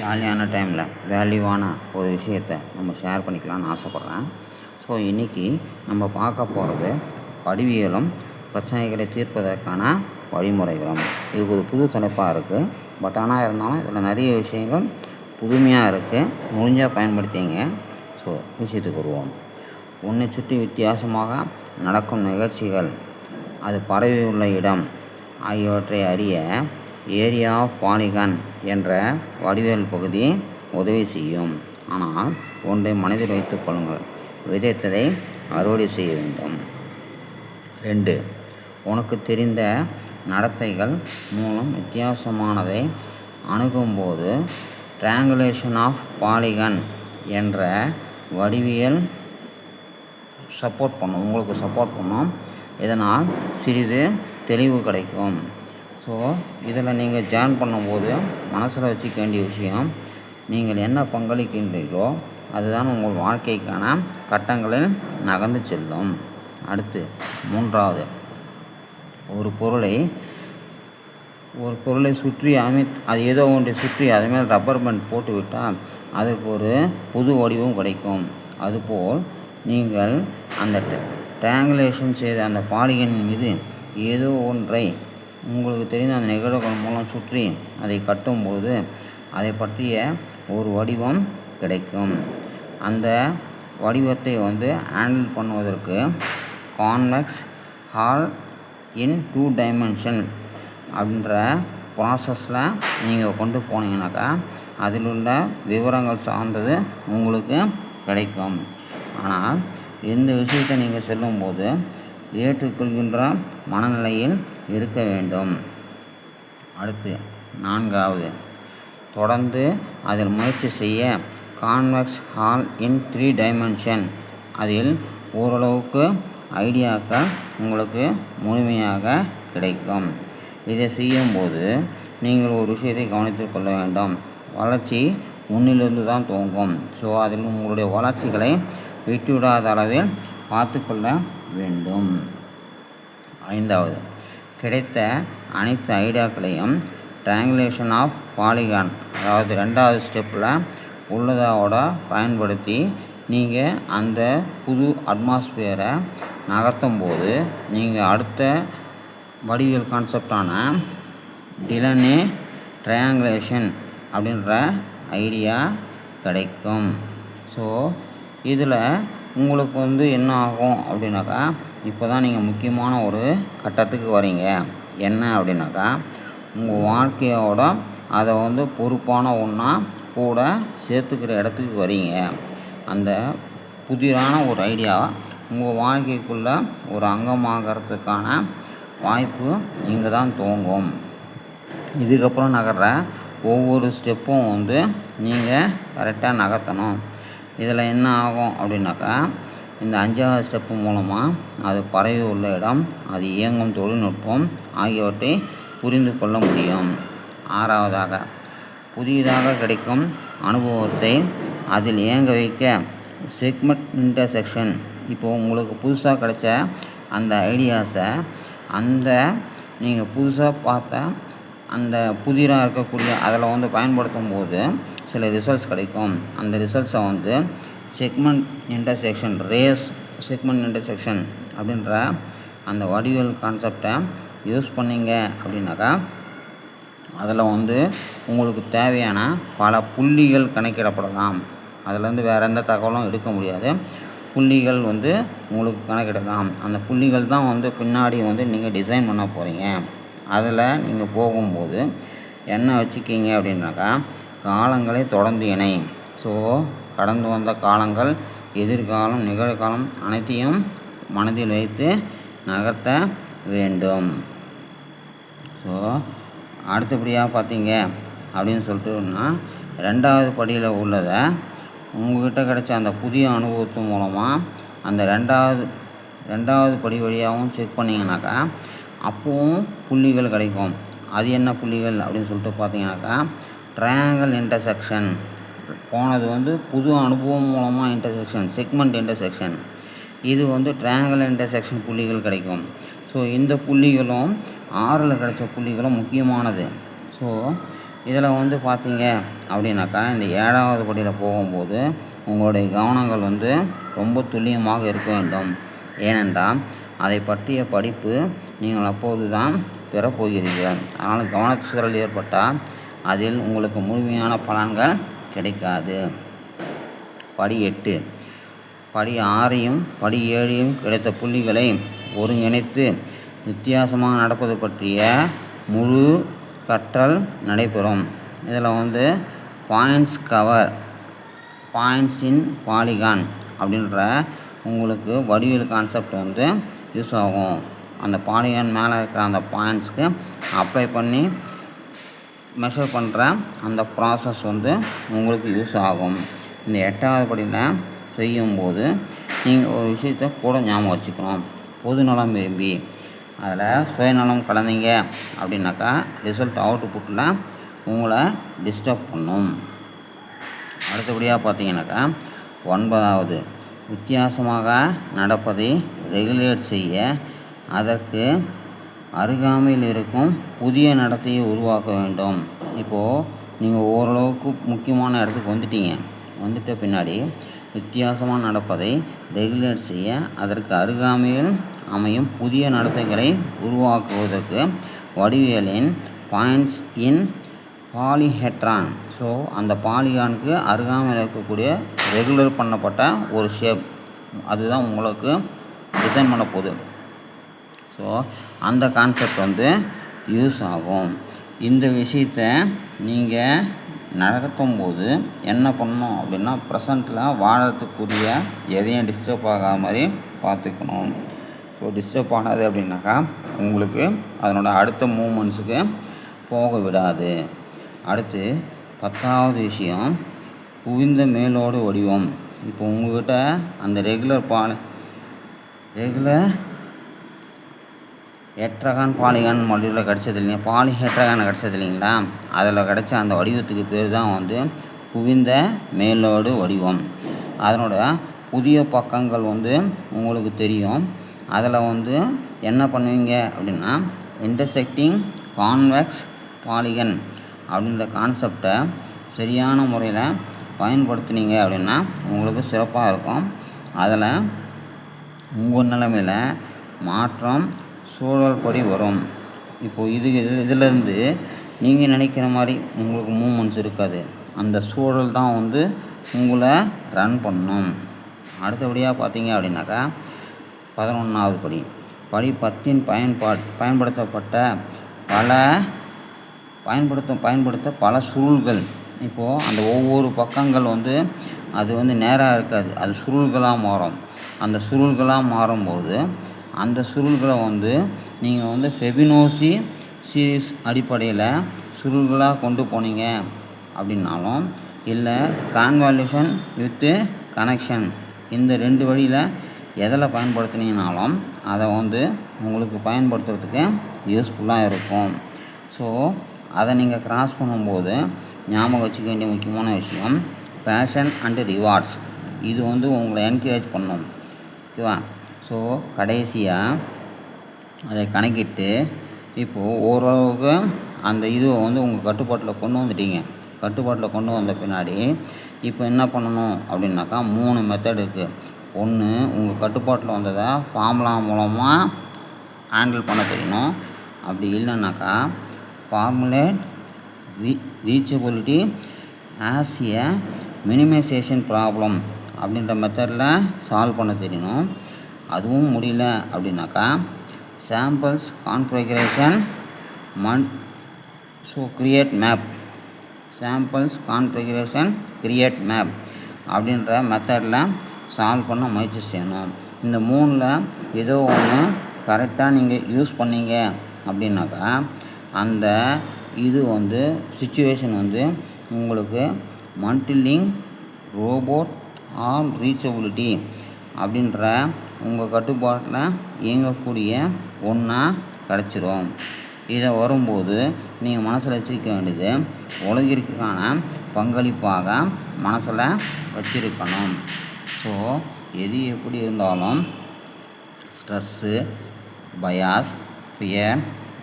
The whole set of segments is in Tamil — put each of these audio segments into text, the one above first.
ஜாலியான டைமில் வேல்யூவான ஒரு விஷயத்தை நம்ம ஷேர் பண்ணிக்கலாம்னு ஆசைப்பட்றேன். ஸோ இன்றைக்கி நம்ம பார்க்க போகிறது படிவியலும் பிரச்சனைகளை தீர்ப்பதற்கான வழிமுறைகளும். இதுக்கு ஒரு புது தலைப்பாக இருக்குது பட் ஆனால் இருந்தாலும் இதில் நிறைய விஷயங்கள் புதுமையாக இருக்குது முடிஞ்சால் பயன்படுத்திங்க. ஸோ விஷயத்துக்கு வருவோம். உன்னை சுற்றி வித்தியாசமாக நடக்கும் நிகழ்ச்சிகள் அது பரவி உள்ள இடம் ஆகியவற்றை அறிய ஏரியா ஆஃப் என்ற வடிவியல் பகுதி உதவி செய்யும். ஆனால் ஒன்றை மனதில் வைத்துக் கொள்ளுங்கள். விதைத்ததை அறுவடை செய்ய வேண்டும். ரெண்டு உனக்கு தெரிந்த நடத்தைகள் மூலம் வித்தியாசமானதை அணுகும்போது ட்ராங்குலேஷன் ஆஃப் பாலிகன் என்ற வடிவியல் சப்போர்ட் பண்ணும். உங்களுக்கு சப்போர்ட் பண்ணும். இதனால் சிறிது தெளிவு கிடைக்கும். ஸோ இதில் நீங்கள் ஜாயின் பண்ணும்போது மனசில் வச்சுக்க வேண்டிய விஷயம் நீங்கள் என்ன பங்களிக்கின்றீர்களோ அதுதான் உங்கள் வாழ்க்கைக்கான கட்டங்களில் நகர்ந்து செல்லும். அடுத்து மூன்றாவது ஒரு பொருளை ஒரு பொருளை சுற்றி அமை அது ஏதோ ஒன்றை சுற்றி அது மேல் ரப்பர் பேண்ட் போட்டுவிட்டால் அதற்கு ஒரு புது வடிவம் கிடைக்கும். அதுபோல் நீங்கள் அந்த ட்ராங்குலேஷன் செய்த அந்த பாலிகனின் மீது ஏதோ ஒன்றை உங்களுக்கு தெரிந்த அந்த நிகழ்வுகள் மூலம் சுற்றி அதை கட்டும்போது அதை பற்றிய ஒரு வடிவம் கிடைக்கும். அந்த வடிவத்தை வந்து ஹேண்டில் பண்ணுவதற்கு convex hull in two dimension அப்படின்ற ப்ராசஸில் நீங்கள் கொண்டு போனீங்கன்னாக்கா அதில் உள்ள விவரங்கள் சார்ந்தது உங்களுக்கு கிடைக்கும். ஆனால் இந்த விஷயத்தை நீங்கள் சொல்லும்போது ஏற்றுக்கொள்கின்ற மனநிலையில் இருக்க வேண்டும். அடுத்து நான்காவது. தொடர்ந்து அதில் முயற்சி செய்ய convex hull in three dimension. அதில் ஓரளவுக்கு ஐடியாக்கள் உங்களுக்கு முழுமையாக கிடைக்கும். இதை செய்யும்போது நீங்கள் ஒரு விஷயத்தை கவனித்து கொள்ள வேண்டும். வளர்ச்சி முன்னிலிருந்து தான் துவங்கும். ஸோ அதில் உங்களுடைய வளர்ச்சிகளை விட்டுவிடாத அளவில் பார்த்து கொள்ள வேண்டும். ஐந்தாவது. கிடைத்த அனைத்து ஐடியாக்களையும் ட்ராங்குலேஷன் ஆஃப் பாலிகான் அதாவது ரெண்டாவது ஸ்டெப்பில் உள்ளதோட பயன்படுத்தி நீங்கள் அந்த புது அட்மாஸ்பியரை நகர்த்தும் போது நீங்கள் அடுத்த வடிவியல் கான்செப்டான டிலனே ட்ரையாங்குலேஷன் அப்படின்ற ஐடியா கிடைக்கும். ஸோ இதில் உங்களுக்கு வந்து என்ன ஆகும் அப்படின்னாக்கா இப்போ தான் நீங்கள் முக்கியமான ஒரு கட்டத்துக்கு வரீங்க என்ன அப்படின்னாக்கா உங்கள் வாழ்க்கையோட அதை வந்து பொறுப்பான ஒன்றா கூட சேர்த்துக்கிற இடத்துக்கு வரீங்க அந்த புதிரான ஒரு ஐடியா உங்கள் வாழ்க்கைக்குள்ளே ஒரு அங்கமாகறதுக்கான வாய்ப்பு இங்கே தான் துவங்கும் இதுக்கப்புறம் நகர்ற ஒவ்வொரு ஸ்டெப்பும் வந்து நீங்கள் கரெக்டாக நகர்த்தணும். இதில் என்ன ஆகும் அப்படின்னாக்கா இந்த அஞ்சாவது ஸ்டெப்பு மூலமாக அது பரவி உள்ள இடம் அது இயங்கும் தொழில்நுட்பம் ஆகியவற்றை புரிந்து கொள்ள முடியும். ஆறாவதாக புதியதாக கிடைக்கும் அனுபவத்தை அதில் இயங்க வைக்க செக்மெண்ட் இன்டர்செக்ஷன் இப்போது உங்களுக்கு புதுசாக கிடைச்ச அந்த ஐடியாஸை அந்த நீங்கள் புதுசாக பார்த்த அந்த புதிராக இருக்கக்கூடிய அதில் வந்து பயன்படுத்தும் போது சில ரிசல்ட்ஸ் கிடைக்கும். அந்த ரிசல்ட்ஸை வந்து segment intersection rays segment intersection அப்படின்ற அந்த வடிவியல் கான்செப்டை யூஸ் பண்ணிங்க அப்படின்னாக்கா அதில் வந்து உங்களுக்கு தேவையான பல புள்ளிகள் கணக்கிடப்படலாம். அதிலேருந்து வேறு எந்த தகவலும் எடுக்க முடியாது. புள்ளிகள் வந்து உங்களுக்கு கணக்கிடலாம். அந்த புள்ளிகள் தான் வந்து பின்னாடி வந்து நீங்கள் டிசைன் பண்ண போகிறீங்க அதில் நீங்கள் போகும்போது என்ன வச்சுக்கிங்க அப்படின்னாக்கா காலங்களை தொடர்ந்து இணை. ஸோ கடந்து வந்த காலங்கள் எதிர்காலம் நிகழ்காலம் அனைத்தையும் மனதில் வைத்து நகர்த்த வேண்டும். ஸோ அடுத்தபடியாக பார்த்தீங்க அப்படின்னு சொல்லிட்டுன்னா ரெண்டாவது படியில் உள்ளதை உங்கள்கிட்ட கிடைச்ச அந்த புதிய அனுபவத்து மூலமாக அந்த ரெண்டாவது ரெண்டாவது படி வழியாகவும் செக் பண்ணிங்கனாக்கா அப்போவும் புள்ளிகள் கிடைக்கும். அது என்ன புள்ளிகள் அப்படின்னு சொல்லிட்டு பார்த்தீங்கன்னாக்கா ட்ரையாங்கிள் இன்டர்செக்ஷன் போனது வந்து புது அனுபவம் மூலமாக இன்டர்செக்ஷன் செக்மெண்ட் இன்டர்செக்ஷன் இது வந்து ட்ரையாங்கிள் இன்டர்செக்ஷன் புள்ளிகள் கிடைக்கும். ஸோ இந்த புள்ளிகளும் ஆறில் கிடைச்ச புள்ளிகளும் முக்கியமானது. ஸோ இதில் வந்து பார்த்தீங்க அப்படின்னாக்கா இந்த ஏழாவது படியில் போகும்போது உங்களுடைய கவனங்கள் வந்து ரொம்ப துல்லியமாக இருக்க வேண்டும். ஏனென்றால் அதை பற்றிய படிப்பு நீங்கள் அப்போது தான் பெறப்போகிறீர்கள். அதனால் கவனச்சிதறல் ஏற்பட்டால் அதில் உங்களுக்கு முழுமையான பலன்கள் கிடைக்காது. படி எட்டு. படி ஆறையும் படி ஏழையும் கிடைத்த புள்ளிகளை ஒருங்கிணைத்து வித்தியாசமாக நடப்பது பற்றிய முழு கற்றல் நடைபெறும். இதில் வந்து points cover points in polygon அப்படின்ற உங்களுக்கு வடிவியல் கான்செப்ட் வந்து யூஸ் ஆகும். அந்த பாலிகன் மேலே இருக்கிற அந்த பாயிண்ட்ஸ்க்கு அப்ளை பண்ணி மெஷர் பண்ணுற அந்த ப்ராசஸ் வந்து உங்களுக்கு யூஸ் ஆகும். இந்த எட்டாவது படியில் செய்யும்போது நீங்கள் ஒரு விஷயத்த கூட ஞாபகம் வச்சுக்கணும். பொதுநலம் விரும்பி. அதில் சுயநலம் கலந்தீங்க அப்படின்னாக்கா ரிசல்ட் அவுட்புட்டில் உங்களை டிஸ்டர்ப் பண்ணும். அடுத்தபடியாக பார்த்தீங்கன்னாக்கா ஒன்பதாவது வித்தியாசமாக நடப்பதை ரெகுலேட் செய்ய அதற்கு அருகாமையில் இருக்கும் புதிய நடத்தையை உருவாக்க வேண்டும். இப்போது நீங்கள் ஓரளவுக்கு முக்கியமான இடத்துக்கு வந்துட்டீங்க. வந்துட்ட பின்னாடி வித்தியாசமாக நடப்பதை ரெகுலேட் செய்ய அதற்கு அருகாமையில் அமையும் புதிய நடத்தைகளை உருவாக்குவதற்கு வடிவியலின் பாயிண்ட்ஸ் இன் பாலிஹெட்ரான் ஸோ அந்த பாலிகானுக்கு அருகாமையில் இருக்கக்கூடிய ரெகுலர் பண்ணப்பட்ட ஒரு ஷேப் அதுதான் உங்களுக்கு டிசைன் பண்ண போகுது. ஸோ அந்த கான்செப்ட் வந்து யூஸ் ஆகும். இந்த விஷயத்த நீங்கள் நடத்தும் போது என்ன பண்ணணும் அப்படின்னா ப்ரெசண்ட்டில் வாழறதுக்குரிய எதையும் டிஸ்டர்ப் ஆகாத மாதிரி பார்த்துக்கணும். ஸோ டிஸ்டர்ப் ஆனது அப்படின்னாக்கா உங்களுக்கு அதனோட அடுத்த மூமெண்ட்ஸுக்கு போக விடாது. அடுத்து பத்தாவது விஷயம் குவிந்த மேலோடு வடிவம். இப்போ உங்கள்கிட்ட அந்த ரெகுலர் பால் ரெகுலர் ஹெட்ரகான் பாலிகான் மொழியில் கிடச்சது இல்லைங்க. பாலி ஹெட்ரகான் கிடச்சது இல்லைங்களா? அதில் கிடச்ச அந்த வடிவத்துக்கு பேர் தான் வந்து குவிந்த மேலோடு வடிவம். அதனோட புதிய பக்கங்கள் வந்து உங்களுக்கு தெரியும். அதில் வந்து என்ன பண்ணுவீங்க அப்படின்னா இன்டர்செக்டிங் கான்வெக்ஸ் பாலிகன் அப்படின்ற கான்செப்டை சரியான முறையில் பயன்படுத்துனீங்க அப்படின்னா உங்களுக்கு சிறப்பாக இருக்கும். அதில் உங்கள் நிலமையில் மாற்றம் சூழல் படி வரும். இப்போது இது இதிலேருந்து நீங்கள் நினைக்கிற மாதிரி உங்களுக்கு மூமெண்ட்ஸ் இருக்காது. அந்த சூழல் தான் வந்து உங்களை ரன் பண்ணும். அடுத்தபடியாக பார்த்தீங்க அப்படின்னாக்கா பதினொன்றாவது படி. படி பத்தின் பயன்பாட் பயன்படுத்தப்பட்ட பல பயன்படுத்த பயன்படுத்த பல சுருள்கள். இப்போது அந்த ஒவ்வொரு பக்கங்கள் வந்து அது வந்து நேராக இருக்காது. அது சுருள்களாக மாறும். அந்த சுருள்களாக மாறும்போது அந்த சுருள்களை வந்து நீங்கள் வந்து ஃபெபினோசி சீரிஸ் அடிப்படையில் சுருள்களாக கொண்டு போனீங்க அப்படின்னாலும் இல்லை கான்வால்யூஷன் வித்து கனெக்ஷன் இந்த ரெண்டு வழியில் எதில் பயன்படுத்தினீங்கனாலும் அதை வந்து உங்களுக்கு பயன்படுத்துறதுக்கு யூஸ்ஃபுல்லாக இருக்கும். ஸோ அதை நீங்கள் கிராஸ் பண்ணும்போது ஞாபகம் வச்சுக்க வேண்டிய முக்கியமான விஷயம் பேஷன் அண்டு ரிவார்ட்ஸ் இது வந்து உங்களை என்கரேஜ் பண்ணும். ஓகேவா? ஸோ கடைசியாக அதை கணக்கிட்டு இப்போது ஓரளவுக்கு அந்த இதுவை வந்து உங்கள் கட்டுப்பாட்டில் கொண்டு வந்துட்டீங்க. கட்டுப்பாட்டில் கொண்டு வந்த பின்னாடி இப்போ என்ன பண்ணணும் அப்படின்னாக்கா மூணு மெத்தட் இருக்குது ஒன்று உங்கள் கட்டுப்பாட்டில் வந்ததை ஃபார்முலா மூலமாக ஹேண்டில் பண்ண தெரியணும். அப்படி இல்லைன்னாக்கா formulate re reachability as a minimization problem அப்படின்ற மெத்தடில் சால்வ் பண்ண தெரியணும் அதுவும் முடியல அப்படின்னாக்கா சாம்பிள்ஸ் கான்ஃபிகரேஷன் மன் so create map samples configuration create map அப்படின்ற மெத்தடில் சால்வ் பண்ண முயற்சி செய்யணும். இந்த மூணில் ஏதோ ஒன்று கரெக்டாக நீங்கள் யூஸ் பண்ணீங்க அப்படின்னாக்கா அந்த இது வந்து சுச்சுவேஷன் வந்து உங்களுக்கு மல்டிலிங் ரோபோட் ஆர் ரீச்சபிலிட்டி அப்படின்ற உங்கள் கட்டுப்பாட்டில் இயங்கக்கூடிய ஒன்றா கிடச்சிரும். இதை வரும்போது நீங்கள் மனசில் வச்சுக்க வேண்டியது உலகிற்கான பங்களிப்பாக மனசில் வச்சிருக்கணும். ஸோ எது எப்படி இருந்தாலும் stress bias fear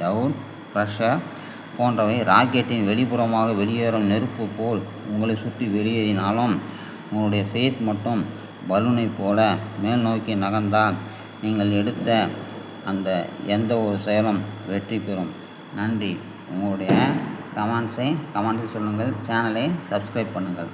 doubt pressure போன்றவை ராக்கெட்டின் வெளிப்புறமாக வெளியேறும் நெருப்பு போல் உங்களை சுற்றி வெளியேறினாலும் உங்களுடைய ஃபேத் மட்டும் பலூனை போல மேல் நோக்கி நகர்ந்தால் நீங்கள் எடுத்த அந்த எந்த ஒரு செயலும் வெற்றி பெறும். நன்றி. உங்களுடைய கமெண்ட்ஸை கமெண்ட்ஸை சொல்லுங்கள். சேனலை சப்ஸ்கிரைப் பண்ணுங்கள்.